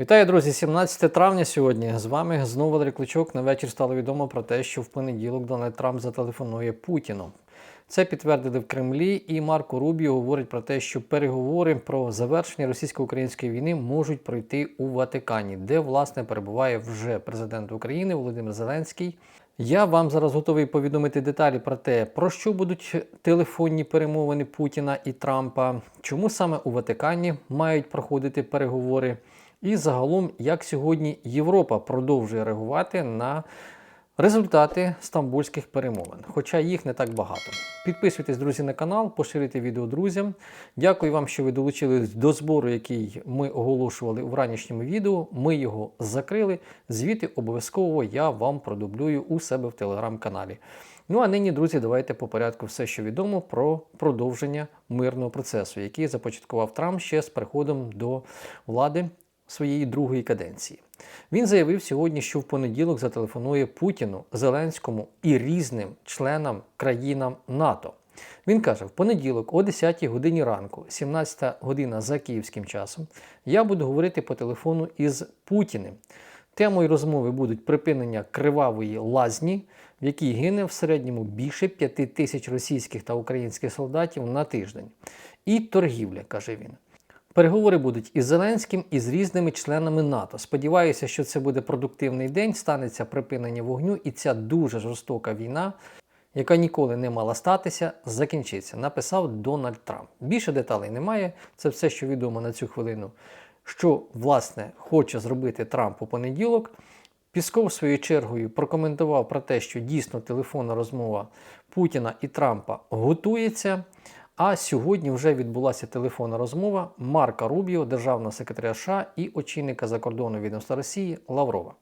Вітаю, друзі! 17 травня сьогодні. З вами знову Валерій Кличок. На вечір стало відомо про те, що в понеділок Дональд Трамп зателефонує Путіну. Це підтвердили в Кремлі, і Марко Рубіо говорить про те, що переговори про завершення російсько-української війни можуть пройти у Ватикані, де власне перебуває вже президент України Володимир Зеленський. Я вам зараз готовий повідомити деталі про те, про що будуть телефонні перемовини Путіна і Трампа, чому саме у Ватикані мають проходити переговори, і загалом, як сьогодні Європа продовжує реагувати на результати стамбульських перемовин, хоча їх не так багато. Підписуйтесь, друзі, на канал, поширюйте відео друзям. Дякую вам, що ви долучились до збору, який ми оголошували у ранішньому відео. Ми його закрили. Звіти обов'язково я вам продублюю у себе в телеграм-каналі. Ну а нині, друзі, давайте по порядку все, що відомо про продовження мирного процесу, який започаткував Трамп ще з приходом до влади своєї другої каденції. Він заявив сьогодні, що в понеділок зателефонує Путіну, Зеленському і різним членам країнам НАТО. Він каже: в понеділок, о 10 годині ранку, 17 година за київським часом, я буду говорити по телефону із Путіним. Темою розмови будуть припинення кривавої лазні, в якій гине в середньому більше 5 тисяч російських та українських солдатів на тиждень. І торгівля, каже він. Переговори будуть із Зеленським і з різними членами НАТО. Сподіваюся, що це буде продуктивний день, станеться припинення вогню, і ця дуже жорстока війна, яка ніколи не мала статися, закінчиться. Написав Дональд Трамп. Більше деталей немає. Це все, що відомо на цю хвилину. Що власне хоче зробити Трамп у понеділок. Пісков своєю чергою прокоментував про те, що дійсно телефонна розмова Путіна і Трампа готується. А сьогодні вже відбулася телефонна розмова Марка Рубіо, державного секретаря США і очільника закордонного відомства Росії Лаврова.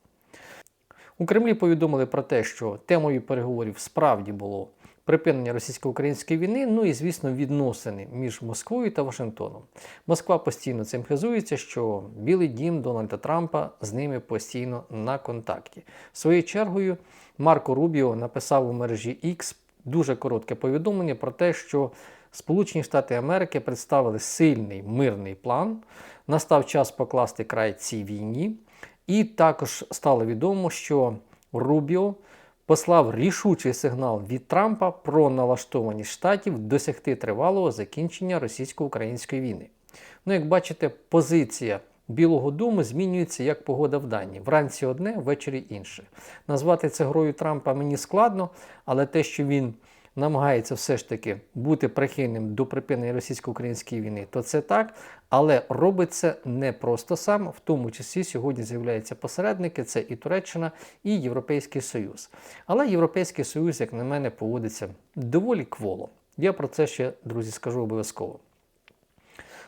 У Кремлі повідомили про те, що темою переговорів справді було припинення російсько-української війни, ну і, звісно, відносини між Москвою та Вашингтоном. Москва постійно цим хизується, що Білий дім Дональда Трампа з ними постійно на контакті. Своєю чергою Марко Рубіо написав у мережі X дуже коротке повідомлення про те, що Сполучені Штати Америки представили сильний мирний план. Настав час покласти край цій війні. І також стало відомо, що Рубіо послав рішучий сигнал від Трампа про налаштованість штатів досягти тривалого закінчення російсько-української війни. Ну, як бачите, позиція Білого Дому змінюється як погода в дані. Вранці одне, ввечері інше. Назвати це грою Трампа мені складно, але те, що він намагається все ж таки бути прихильним до припинення російсько-української війни, то це так, але робить це не просто сам, в тому числі сьогодні з'являються посередники, це і Туреччина, і Європейський Союз. Але Європейський Союз, як на мене, поводиться доволі кволо. Я про це ще, друзі, скажу обов'язково.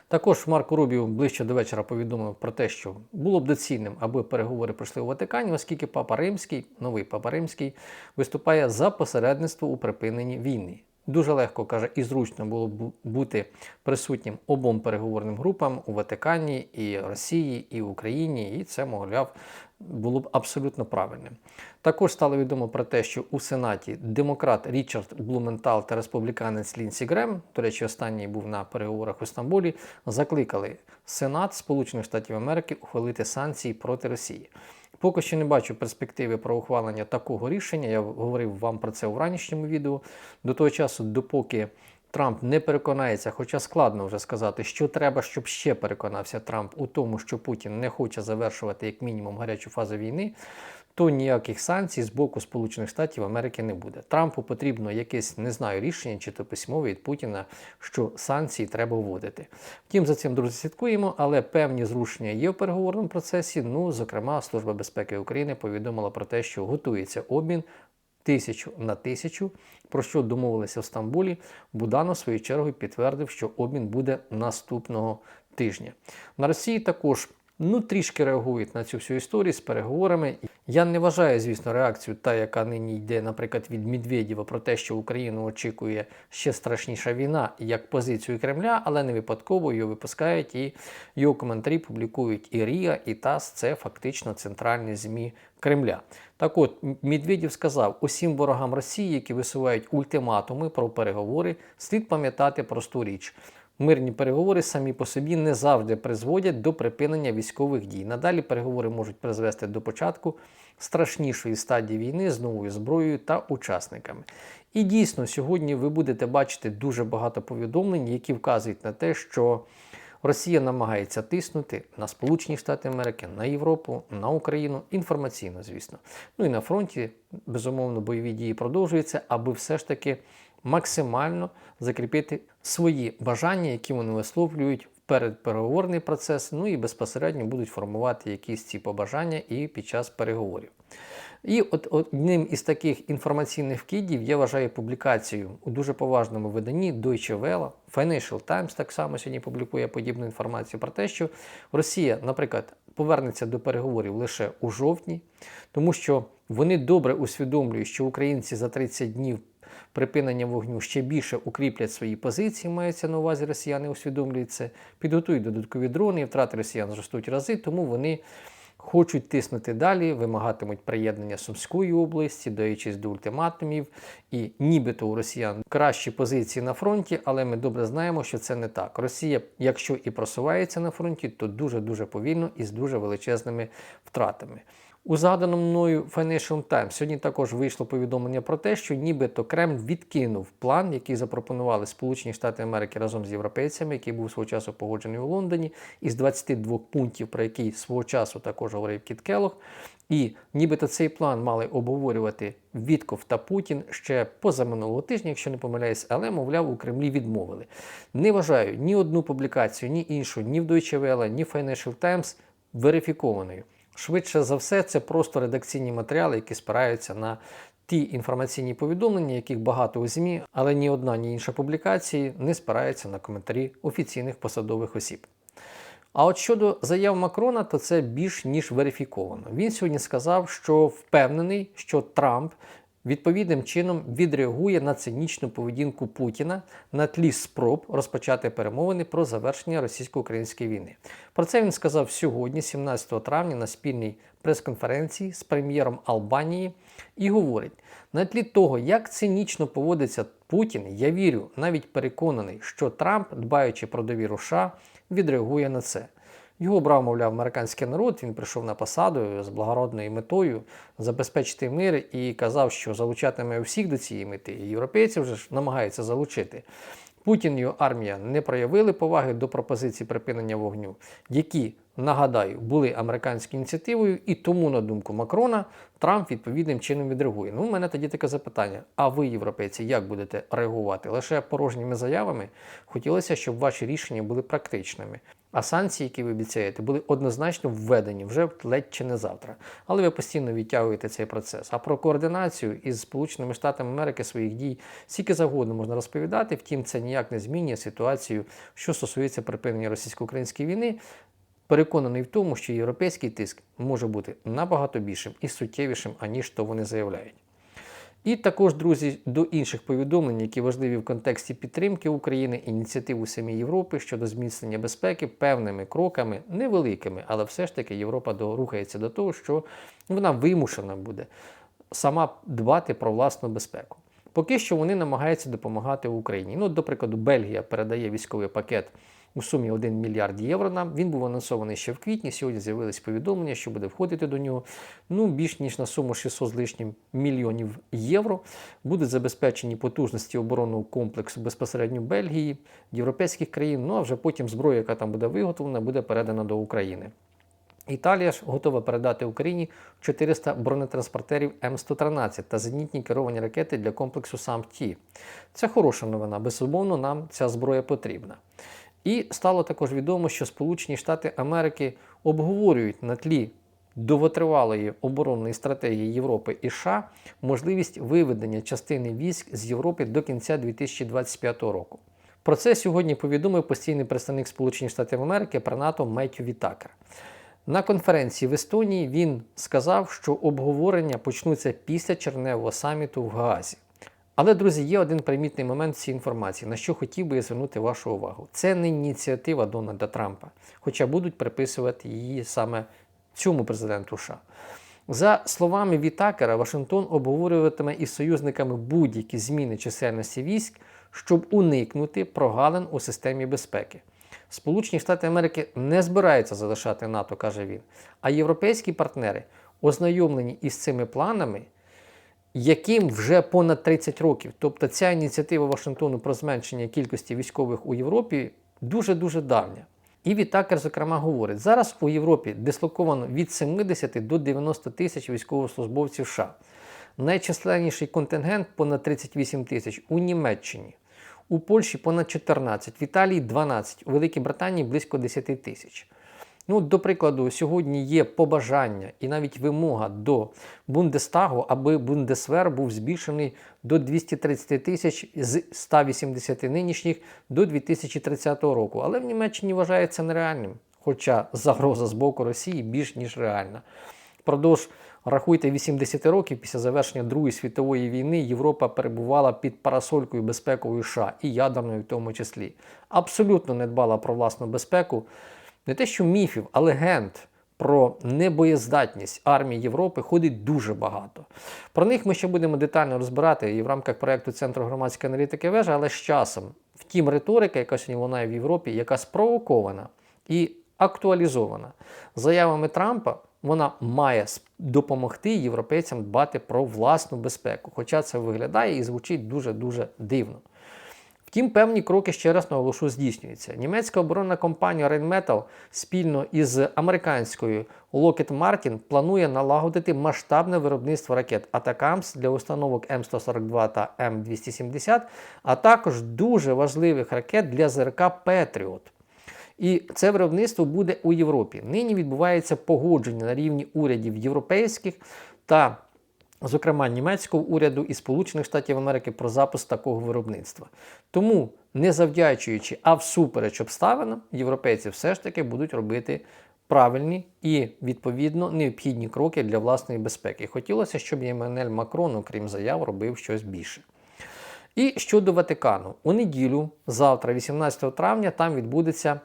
Також Марко Рубіо ближче до вечора повідомив про те, що було б доцільним, аби переговори пройшли у Ватикані, оскільки Папа Римський, новий Папа Римський, виступає за посередництво у припиненні війни. Дуже легко каже, і зручно було б бути присутнім обом переговорним групам у Ватикані, і Росії, і Україні, і це, мовляв, було б абсолютно правильним. Також стало відомо про те, що у Сенаті демократ Річард Блументал та республіканець Лінсі Грем, до речі, останній був на переговорах у Стамбулі, закликали Сенат Сполучених Штатів Америки ухвалити санкції проти Росії. Поки що не бачу перспективи про ухвалення такого рішення. Я говорив вам про це у ранішньому відео. До того часу, допоки Трамп не переконається, хоча складно вже сказати, що треба, щоб ще переконався Трамп у тому, що Путін не хоче завершувати як мінімум гарячу фазу війни, то ніяких санкцій з боку Сполучених Штатів Америки не буде. Трампу потрібно якесь не знаю рішення, чи то письмове від Путіна, що санкції треба вводити. Втім, за цим друзі слідкуємо, але певні зрушення є в переговорному процесі. Ну, зокрема, Служба безпеки України повідомила про те, що готується обмін. Тисячу на тисячу, про що домовилися в Стамбулі, Буданов своєю чергою підтвердив, що обмін буде наступного тижня. На Росії також ну трішки реагують на цю всю історію з переговорами. Я не вважаю, звісно, реакцію, та, яка нині йде, наприклад, від Медведєва про те, що Україну очікує ще страшніша війна, як позицію Кремля, але не випадково його випускають і його коментарі публікують і Рія, і ТАСС. Це фактично центральні ЗМІ Кремля. Так от Медведєв сказав усім ворогам Росії, які висувають ультиматуми про переговори, слід пам'ятати просту річ. Мирні переговори самі по собі не завжди призводять до припинення військових дій. Надалі переговори можуть призвести до початку страшнішої стадії війни з новою зброєю та учасниками. І дійсно, сьогодні ви будете бачити дуже багато повідомлень, які вказують на те, що Росія намагається тиснути на Сполучені Штати Америки, на Європу, на Україну інформаційно, звісно. Ну і на фронті, безумовно, бойові дії продовжуються, аби все ж таки максимально закріпити свої бажання, які вони висловлюють в передпереговорний процес, ну і безпосередньо будуть формувати якісь ці побажання і під час переговорів. І от одним із таких інформаційних вкидів я вважаю публікацію у дуже поважному виданні Deutsche Welle, Financial Times так само сьогодні публікує подібну інформацію про те, що Росія, наприклад, повернеться до переговорів лише у жовтні, тому що вони добре усвідомлюють, що українці за 30 днів припинення вогню ще більше укріплять свої позиції, мається на увазі росіяни усвідомлюють це, підготують додаткові дрони, і втрати росіян зростуть рази, тому вони хочуть тиснути далі, вимагатимуть приєднання Сумської області, даючись до ультиматумів, і нібито у росіян кращі позиції на фронті, але ми добре знаємо, що це не так. Росія, якщо і просувається на фронті, то дуже-дуже повільно і з дуже величезними втратами. У згаданому мною Financial Times сьогодні також вийшло повідомлення про те, що нібито Кремль відкинув план, який запропонували Сполучені Штати Америки разом з європейцями, який був свого часу погоджений у Лондоні, із 22 пунктів, про який свого часу також говорив Кіт Келлог. І нібито цей план мали обговорювати Вітков та Путін ще позаминулого тижня, якщо не помиляюсь, але, мовляв, у Кремлі відмовили. Не вважаю ні одну публікацію, ні іншу, ні в Deutsche Welle, ні Financial Times верифікованою. Швидше за все, це просто редакційні матеріали, які спираються на ті інформаційні повідомлення, яких багато у ЗМІ, але ні одна, ні інша публікації не спирається на коментарі офіційних посадових осіб. А от щодо заяв Макрона, то це більш ніж верифіковано. Він сьогодні сказав, що впевнений, що Трамп відповідним чином відреагує на цинічну поведінку Путіна на тлі спроб розпочати перемовини про завершення російсько-української війни. Про це він сказав сьогодні, 17 травня, на спільній прес-конференції з прем'єром Албанії, і говорить: на тлі того, як цинічно поводиться Путін, я вірю, навіть переконаний, що Трамп, дбаючи про довіру США, відреагує на це. Його обрав, мовляв, американський народ. Він прийшов на посаду з благородною метою забезпечити мир і казав, що залучатиме всіх до цієї мети. Європейці вже ж намагаються залучити. Путін і армія не проявили поваги до пропозиції припинення вогню, які, нагадаю, були американською ініціативою, і тому, на думку Макрона, Трамп відповідним чином відреагує. Ну, у мене тоді таке запитання: а ви, європейці, як будете реагувати? Лише порожніми заявами хотілося, щоб ваші рішення були практичними. А санкції, які ви обіцяєте, були однозначно введені вже ледь чи не завтра. Але ви постійно відтягуєте цей процес. А про координацію із Сполученими Штатами Америки своїх дій скільки завгодно можна розповідати. Втім, це ніяк не змінює ситуацію, що стосується припинення російсько-української війни. Переконаний в тому, що європейський тиск може бути набагато більшим і суттєвішим, аніж то вони заявляють. І також, друзі, до інших повідомлень, які важливі в контексті підтримки України, ініціатив у самій Європи щодо зміцнення безпеки певними кроками, невеликими, але все ж таки Європа рухається до того, що вона вимушена буде сама дбати про власну безпеку. Поки що вони намагаються допомагати Україні. Ну, до прикладу, Бельгія передає військовий пакет у сумі 1 мільярд євро. Нам він був анонсований ще в квітні. Сьогодні з'явились повідомлення, що буде входити до нього. Ну більш ніж на суму 600 з лишнім мільйонів євро. Будуть забезпечені потужності оборонного комплексу безпосередньо Бельгії, європейських країн. Ну а вже потім зброя, яка там буде виготовлена, буде передана до України. Італія ж готова передати Україні 400 бронетранспортерів М113 та зенітні керовані ракети для комплексу САМ-Ті. Це хороша новина. Безумовно, нам ця зброя потрібна. І стало також відомо, що Сполучені Штати Америки обговорюють на тлі довготривалої оборонної стратегії Європи і США можливість виведення частини військ з Європи до кінця 2025 року. Про це сьогодні повідомив постійний представник Сполучених Штатів Америки про НАТО Меттю Вітакер. На конференції в Естонії він сказав, що обговорення почнуться після черневого саміту в Гаазі. Але, друзі, є один примітний момент цієї інформації, на що хотів би я звернути вашу увагу. Це не ініціатива Дональда Трампа, хоча будуть приписувати її саме цьому президенту США. За словами Вітакера, Вашингтон обговорюватиме із союзниками будь-які зміни чисельності військ, щоб уникнути прогалин у системі безпеки. Сполучені Штати Америки не збираються залишати НАТО, каже він. А європейські партнери, ознайомлені із цими планами, яким вже понад 30 років. Тобто ця ініціатива Вашингтону про зменшення кількості військових у Європі дуже-дуже давня. І Вітакер, зокрема, говорить, зараз у Європі дислоковано від 70 до 90 тисяч військовослужбовців США. Найчисленніший контингент понад 38 тисяч у Німеччині, у Польщі понад 14, в Італії 12, у Великій Британії близько 10 тисяч. Ну, до прикладу, сьогодні є побажання і навіть вимога до Бундестагу, аби Бундесвер був збільшений до 230 тисяч з 180 нинішніх до 2030 року. Але в Німеччині вважається нереальним, хоча загроза з боку Росії більш ніж реальна. Впродовж рахуйте 80 років після завершення Другої світової війни Європа перебувала під парасолькою безпекової США і ядерною в тому числі. Абсолютно не дбала про власну безпеку не те, що міфів, а легенд про небоєздатність армії Європи ходить дуже багато. Про них ми ще будемо детально розбирати і в рамках проєкту Центру громадської аналітики вежа, але з часом. Втім, риторика, яка сьогодні лунає в Європі, яка спровокована і актуалізована заявами Трампа, вона має допомогти європейцям дбати про власну безпеку. Хоча це виглядає і звучить дуже-дуже дивно. Втім, певні кроки ще раз наголошу здійснюються. Німецька оборонна компанія Rheinmetall спільно із американською Lockheed Martin планує налагодити масштабне виробництво ракет Атакамс для установок М142 та М270, а також дуже важливих ракет для ЗРК Петріот. І це виробництво буде у Європі. Нині відбувається погодження на рівні урядів європейських та зокрема німецького уряду і Сполучених Штатів Америки про запуск такого виробництва. Тому, не завдячуючи, а всупереч обставинам, європейці все ж таки будуть робити правильні і відповідно необхідні кроки для власної безпеки. Хотілося, щоб Єменель Макрон, окрім заяв, робив щось більше. І щодо Ватикану, у неділю, завтра, 18 травня, там відбудеться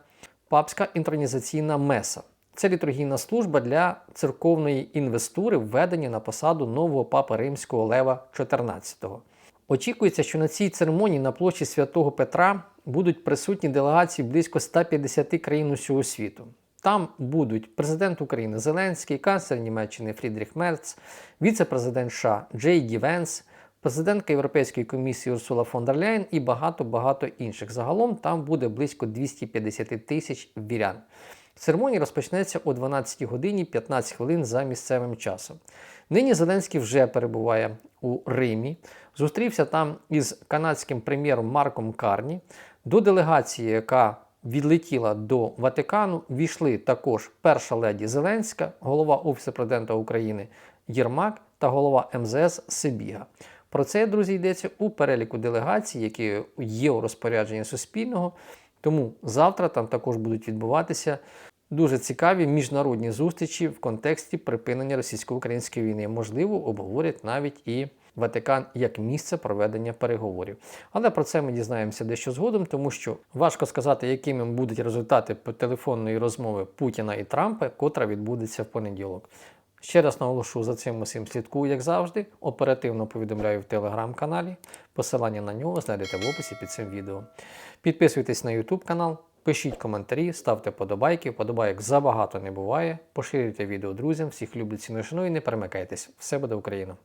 папська інтронізаційна меса. Це літургійна служба для церковної інвестури, введення на посаду нового папи римського Лева XIV. Очікується, що на цій церемонії на площі святого Петра будуть присутні делегації близько 150 країн усього світу. Там будуть президент України Зеленський, канцлер Німеччини Фрідріх Мерц, віце-президент США Джей Ді Венс, президентка Європейської комісії Урсула фон дер Ляєн і багато-багато інших. Загалом там буде близько 250 тисяч вірян. Церемонія розпочнеться о 12 годині 15 хвилин за місцевим часом. Нині Зеленський вже перебуває у Римі, зустрівся там із канадським прем'єром Марком Карні. До делегації, яка відлетіла до Ватикану, війшли також перша леді Зеленська, голова Офісу президента України Єрмак та голова МЗС Сибіга. Про це, друзі, йдеться у переліку делегацій, які є у розпорядженні Суспільного. Тому завтра там також будуть відбуватися дуже цікаві міжнародні зустрічі в контексті припинення російсько-української війни. Можливо, обговорять навіть і Ватикан як місце проведення переговорів. Але про це ми дізнаємося дещо згодом, тому що важко сказати, якими будуть результати телефонної розмови Путіна і Трампа, котра відбудеться в понеділок. Ще раз наголошу за цим усім слідкую, як завжди. Оперативно повідомляю в телеграм-каналі. Посилання на нього знайдете в описі під цим відео. Підписуйтесь на YouTube канал, пишіть коментарі, ставте подобайки. Подобайок забагато не буває. Поширюйте відео друзям, всіх люблять ціну і не перемикайтесь. Все буде Україна!